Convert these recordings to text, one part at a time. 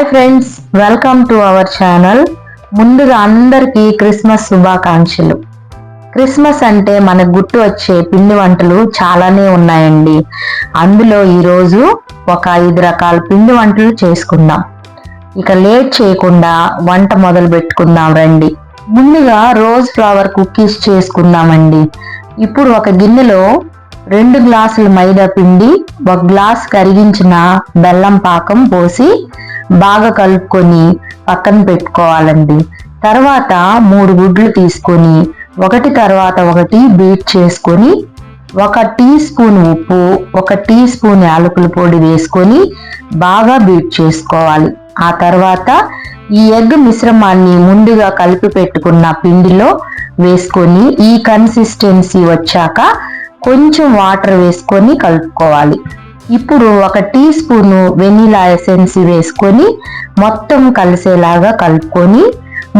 Hi friends welcome to our channel ముందుగా అందరికీ Christmas శుభాకాంక్షలు. క్రిస్మస్ అంటే మనకు గుర్తు వచ్చే పిండి వంటలు చాలానే ఉన్నాయండి. అందులో ఈరోజు ఒక ఐదు రకాల పిండి వంటలు చేసుకుందాం. ఇక లేట్ చేయకుండా వంట మొదలు పెట్టుకుందాం రండి. ముందుగా రోజ్ ఫ్లవర్ కుకీస్ చేసుకుందామండి. ఇప్పుడు ఒక గిన్నెలో రెండు గ్లాసుల మైదా పిండి ఒక గ్లాస్ కరిగించిన బెల్లం పాకం పోసి బాగా కలుపుకొని పక్కన పెట్టుకోవాలండి. తర్వాత మూడు గుడ్లు తీసుకొని ఒకటి తర్వాత ఒకటి బీట్ చేసుకొని ఒక టీ స్పూన్ ఉప్పు ఒక టీ స్పూన్ యాలకుల పొడి వేసుకొని బాగా బీట్ చేసుకోవాలి. ఆ తర్వాత ఈ ఎగ్ మిశ్రమాన్ని ముందుగా కలిపి పెట్టుకున్న పిండిలో వేసుకొని ఈ కన్సిస్టెన్సీ వచ్చాక కొంచెం వాటర్ వేసుకొని కలుపుకోవాలి. ఇప్పుడు ఒక టీ స్పూన్ వెనీలా ఎసెన్స్ వేసుకొని మొత్తం కలిసేలాగా కలుపుకొని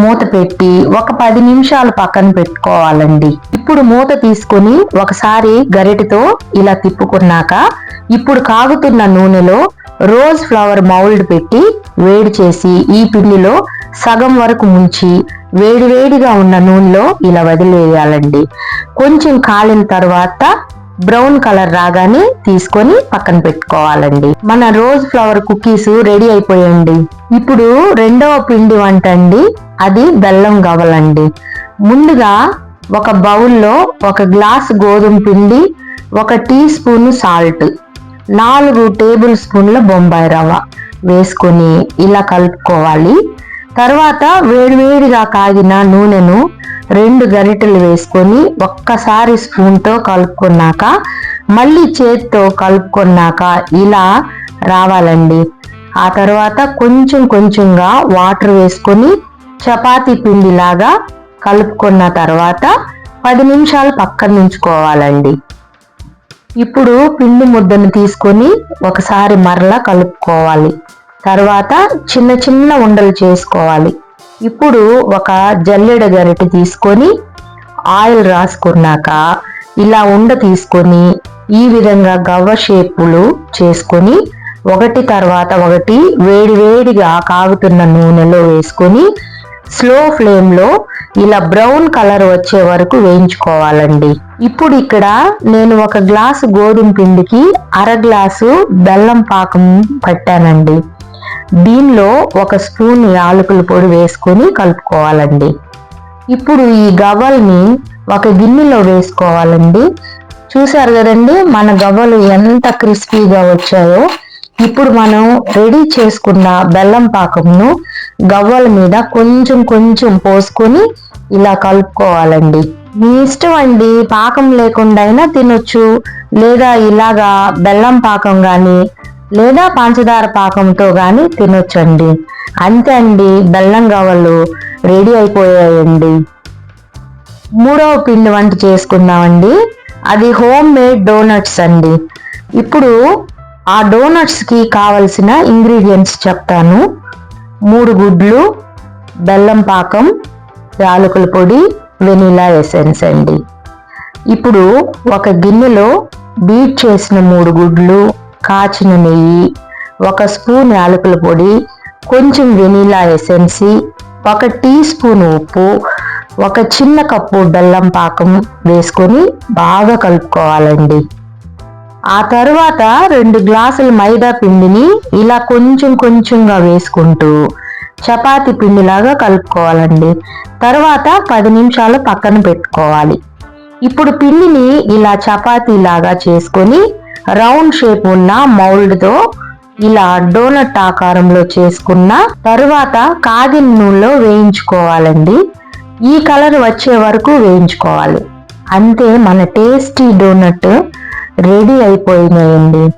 మూత పెట్టి ఒక పది నిమిషాలు పక్కన పెట్టుకోవాలండి. ఇప్పుడు మూత తీసుకొని ఒకసారి గరిటెతో ఇలా తిప్పుకున్నాక ఇప్పుడు కాగుతున్న నూనెలో రోజ్ ఫ్లవర్ మౌల్డ్ పెట్టి వేడి చేసి ఈ పిండిలో సగం వరకు ముంచి వేడివేడిగా ఉన్న నూనెలో ఇలా వదిలేయాలండి. కొంచెం కాలిన తర్వాత బ్రౌన్ కలర్ రాగానే తీసుకొని పక్కన పెట్టుకోవాలండి. మన రోజ్ ఫ్లవర్ కుకీస్ రెడీ అయిపోయండి ఇప్పుడు రెండవ పిండి వంట అండి. అది బెల్లం గవ్వలండి. ముందుగా ఒక బౌల్లో ఒక గ్లాస్ గోధుమ పిండి ఒక టీ స్పూన్ సాల్ట్ నాలుగు టేబుల్ స్పూన్ల బొంబాయి రవ్వ వేసుకొని ఇలా కలుపుకోవాలి. తర్వాత వేడివేడిగా కాగిన నూనెను రెండు గరిటెలు వేసుకొని ఒక్కసారి స్పూన్తో కలుపుకున్నాక మళ్ళీ చేతితో కలుపుకున్నాక ఇలా రావాలండి. ఆ తర్వాత కొంచెం కొంచెంగా వాటర్ వేసుకొని చపాతీ పిండిలాగా కలుపుకున్న తర్వాత పది నిమిషాలు పక్కన ఉంచుకోవాలండి. ఇప్పుడు పిండి ముద్దను తీసుకొని ఒకసారి మరలా కలుపుకోవాలి. తర్వాత చిన్న చిన్న ఉండలు చేసుకోవాలి. ఇప్పుడు ఒక జల్లెడ గరిటె తీసుకొని ఆయిల్ రాసుకున్నాక ఇలా ఉండ తీసుకొని ఈ విధంగా గవ్వ షేపులు చేసుకొని ఒకటి తర్వాత ఒకటి వేడి వేడిగా కాగుతున్న నూనెలో వేసుకొని స్లో ఫ్లేమ్లో ఇలా బ్రౌన్ కలర్ వచ్చే వరకు వేయించుకోవాలండి. ఇప్పుడు ఇక్కడ నేను ఒక గ్లాసు గోధుమ పిండికి అర గ్లాసు బెల్లం పాకం పట్టానండి. దీనిలో ఒక స్పూన్ యాలకుల పొడి వేసుకొని కలుపుకోవాలండి. ఇప్పుడు ఈ గవ్వల్ని ఒక గిన్నెలో వేసుకోవాలండి. చూసారు కదండి మన గవ్వలు ఎంత క్రిస్పీగా వచ్చాయో. ఇప్పుడు మనం రెడీ చేసుకున్న బెల్లం పాకంను గవ్వల మీద కొంచెం కొంచెం పోసుకొని ఇలా కలుపుకోవాలండి. మీ ఇష్టం అండి పాకం లేకుండా అయినా తినొచ్చు. లేదా ఇలాగా బెల్లం పాకం కానీ లేదా పంచదార పాకంతో కానీ తినొచ్చండి. అంతే అండి బెల్లం గవ్వలు రెడీ అయిపోయాయండి. మూడవ పిండి వంట చేసుకుందామండి. అది హోమ్ మేడ్ డోనట్స్ అండి. ఇప్పుడు ఆ డోనట్స్కి కావలసిన ఇంగ్రీడియంట్స్ చెప్తాను. మూడు గుడ్లు బెల్లం పాకం యాలకుల పొడి వెనీలా ఎసెన్స్ అండి. ఇప్పుడు ఒక గిన్నెలో బీట్ చేసిన మూడు గుడ్లు కాచిన నెయ్యి ఒక స్పూన్ యాలకుల పొడి కొంచెం వెనీలా ఎసెన్సి ఒక టీ స్పూన్ ఉప్పు ఒక చిన్న కప్పు బెల్లం పాకం వేసుకొని బాగా కలుపుకోవాలండి. ఆ తర్వాత రెండు గ్లాసుల మైదా పిండిని ఇలా కొంచెం కొంచెంగా వేసుకుంటూ చపాతి పిండిలాగా కలుపుకోవాలండి. తర్వాత పది నిమిషాలు పక్కన పెట్టుకోవాలి. ఇప్పుడు పిండిని ఇలా చపాతీలాగా చేసుకొని రౌండ్ షేప్ ఉన్న మౌల్డ్తో ఇలా డోనట్ ఆకారంలో చేసుకున్న తరువాత కాగిన నూనెలో వేయించుకోవాలండి. ఈ కలర్ వచ్చే వరకు వేయించుకోవాలి. అంతే మన టేస్టీ డోనట్ రెడీ అయిపోయినాయండి.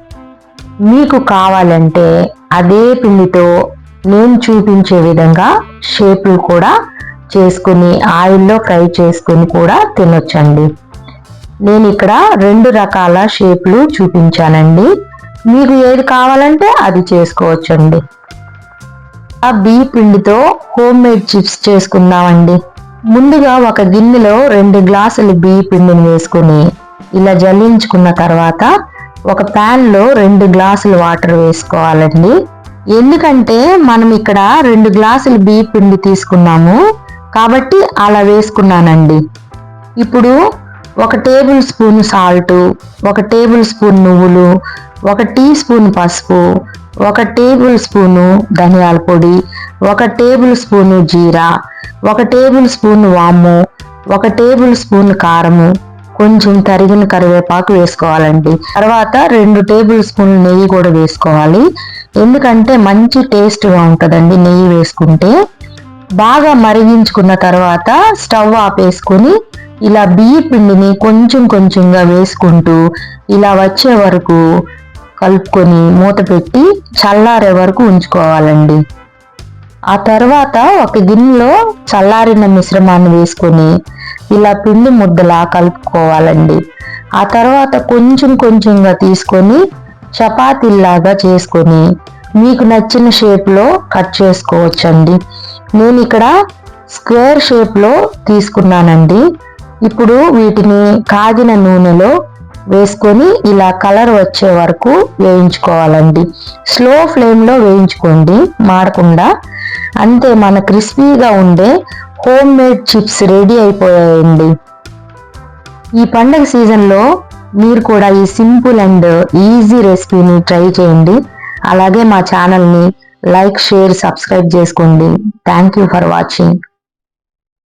మీకు కావాలంటే అదే పిండితో నేను చూపించే విధంగా షేపులు కూడా చేసుకుని ఆయిల్లో ఫ్రై చేసుకుని కూడా తినొచ్చండి. నేను ఇక్కడ రెండు రకాల షేప్లు చూపించానండి. మీకు ఏది కావాలంటే అది చేసుకోవచ్చండి. ఆ బీ పిండితో హోమ్ మేడ్ చిప్స్ చేసుకుందామండి. ముందుగా ఒక గిన్నెలో రెండు గ్లాసులు బీ పిండిని వేసుకుని ఇలా జల్లించుకున్న తర్వాత ఒక ప్యాన్లో రెండు గ్లాసులు వాటర్ వేసుకోవాలండి. ఎందుకంటే మనం ఇక్కడ రెండు గ్లాసులు బియ్య పిండి తీసుకున్నాము కాబట్టి అలా వేసుకున్నానండి. ఇప్పుడు ఒక టేబుల్ స్పూన్ సాల్ట్ ఒక టేబుల్ స్పూన్ నువ్వులు ఒక టీ స్పూన్ పసుపు ఒక టేబుల్ స్పూను ధనియాల పొడి ఒక టేబుల్ స్పూను జీరా ఒక టేబుల్ స్పూన్ వాము ఒక టేబుల్ స్పూన్ కారము. కొంచెం తరిగిన కరివేపాకు వేసుకోవాలండి. తర్వాత రెండు టేబుల్ స్పూన్లు నెయ్యి కూడా వేసుకోవాలి. ఎందుకంటే మంచి టేస్ట్గా ఉంటుందండి నెయ్యి వేసుకుంటే. బాగా మరిగించుకున్న తర్వాత స్టవ్ ఆపేసుకొని ఇలా బియ్య పిండిని కొంచెం కొంచెంగా వేసుకుంటూ ఇలా వచ్చే వరకు కలుపుకొని మూత పెట్టి చల్లారే వరకు ఉంచుకోవాలండి. ఆ తర్వాత ఒక గిన్నెలో చల్లారిన మిశ్రమాన్ని వేసుకొని ఇలా పిండి ముద్దలా కలుపుకోవాలండి. ఆ తర్వాత కొంచెం కొంచెంగా తీసుకొని చపాతీలాగా చేసుకొని మీకు నచ్చిన షేప్లో కట్ చేసుకోవచ్చండి. నేను ఇక్కడ స్క్వేర్ షేప్లో తీసుకున్నానండి. ఇప్పుడు వీటిని కాగిన నూనెలో వేసుకొని ఇలా కలర్ వచ్చే వరకు వేయించుకోవాలండి. స్లో ఫ్లేమ్లో వేయించుకోండి మాడకుండా. అంతే మన క్రిస్పీగా ఉండే హోమ్ మేడ్ చిప్స్ రెడీ అయిపోయాయండి. ఈ పండగ సీజన్లో మీరు కూడా ఈ సింపుల్ అండ్ ఈజీ రెసిపీని ట్రై చేయండి. అలాగే మా ఛానల్ని లైక్ షేర్ సబ్స్క్రైబ్ చేసుకోండి. Thank you for watching.